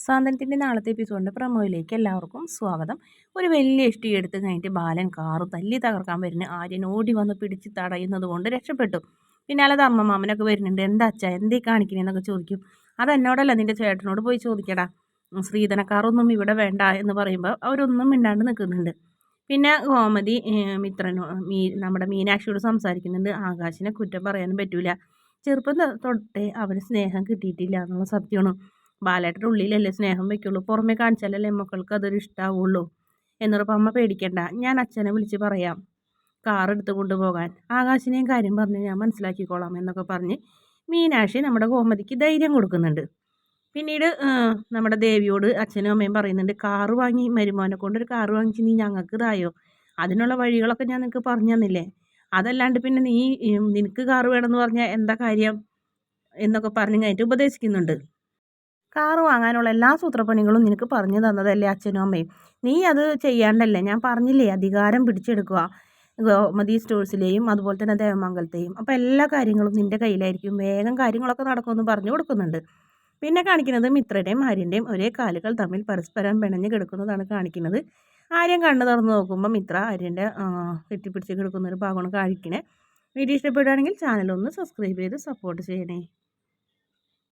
സാന്ത്വനത്തിന്റെ നാളത്തെ എപ്പിസോഡിന്റെ പ്രമോയിലേക്ക് എല്ലാവർക്കും സ്വാഗതം. ഒരു വലിയ ഇഷ്ടി എടുത്ത് കഴിഞ്ഞിട്ട് ബാലൻ കാറ് തല്ലി തകർക്കാൻ വരുന്ന ആര്യൻ ഓടി വന്ന് പിടിച്ച് തടയുന്നത് കൊണ്ട് രക്ഷപ്പെട്ടു. പിന്നാലെ അമ്മ മാമനൊക്കെ വരുന്നുണ്ട് എന്താ അച്ഛ എന്തേ കാണിക്കണേന്നൊക്കെ ചോദിക്കും. അതെന്നോടല്ല നിന്റെ ചേട്ടനോട് പോയി ചോദിക്കടാ. ശ്രീധനക്കാറൊന്നും ഇവിടെ വേണ്ട എന്ന് പറയുമ്പോൾ അവരൊന്നും മിണ്ടാണ്ട് നിൽക്കുന്നുണ്ട്. പിന്നെ ഗോമതി മിത്രനോ മീ നമ്മുടെ മീനാക്ഷിയോട് സംസാരിക്കുന്നുണ്ട്. ആകാശിനെ കുറ്റം പറയാനും പറ്റൂല. ചെറുപ്പം തൊട്ടേ അവന് സ്നേഹം കിട്ടിയിട്ടില്ല എന്നുള്ള സത്യമാണ്. ബാലേട്ടന്റെ ഉള്ളിലല്ലേ സ്നേഹം വെക്കുള്ളൂ പുറമേ കാണിച്ചാലല്ലേ മക്കൾക്ക് അതൊരു ഇഷ്ടമാവുള്ളൂ എന്നറിപ്പോൾ അമ്മ പേടിക്കണ്ട. ഞാൻ അച്ഛനെ വിളിച്ച് പറയാം. കാർ എടുത്ത് കൊണ്ടുപോകാൻ. ആകാശിനെയും കാര്യം പറഞ്ഞ് ഞാൻ മനസ്സിലാക്കിക്കോളാം എന്നൊക്കെ പറഞ്ഞ് മീനാക്ഷി നമ്മുടെ ഗോമതിക്ക് ധൈര്യം കൊടുക്കുന്നുണ്ട്. പിന്നീട് നമ്മുടെ ദേവിയോട് അച്ഛനും അമ്മയും പറയുന്നുണ്ട് കാറ് വാങ്ങി മരുമോനെ കൊണ്ടൊരു കാറ് വാങ്ങിച്ച് നീ ഞങ്ങൾക്ക് ഇതായോ അതിനുള്ള വഴികളൊക്കെ ഞാൻ നിനക്ക് പറഞ്ഞു തന്നില്ലേ? അതല്ലാണ്ട് പിന്നെ നീ നിനക്ക് കാറ് വേണമെന്ന് പറഞ്ഞാൽ എന്താ കാര്യം? എന്നൊക്കെ പറഞ്ഞു കഴിഞ്ഞിട്ട് ഉപദേശിക്കുന്നുണ്ട്. കാറ് വാങ്ങാനുള്ള എല്ലാ സൂത്രപ്പണികളും നിനക്ക് പറഞ്ഞു തന്നതല്ലേ അച്ഛനും അമ്മയും? നീ അത് ചെയ്യാണ്ടല്ലേ? ഞാൻ പറഞ്ഞില്ലേ അധികാരം പിടിച്ചെടുക്കുക. ഗോമതി സ്റ്റോഴ്സിലെയും അതുപോലെ തന്നെ ദേവമംഗലത്തെയും. അപ്പോൾ എല്ലാ കാര്യങ്ങളും നിന്റെ കയ്യിലായിരിക്കും. വേഗം കാര്യങ്ങളൊക്കെ നടക്കുമെന്ന് പറഞ്ഞു കൊടുക്കുന്നുണ്ട്. പിന്നെ കാണിക്കുന്നത് മിത്രയുടെയും ആര്യന്റെയും ഒരേ കാലുകൾ തമ്മിൽ പരസ്പരം പിണഞ്ഞ് കിടക്കുന്നതാണ് കാണിക്കുന്നത്. ആര്യൻ കണ്ണു തുറന്ന് നോക്കുമ്പോൾ മിത്ര ആര്യന്റെ കെട്ടിപ്പിടിച്ച് കിടക്കുന്ന ഒരു ഭാഗമാണ് കാണിക്കണേ. വീഡിയോ ഇഷ്ടപ്പെടുകയാണെങ്കിൽ ചാനൽ ഒന്ന് സബ്സ്ക്രൈബ് ചെയ്ത് സപ്പോർട്ട് ചെയ്യണേ.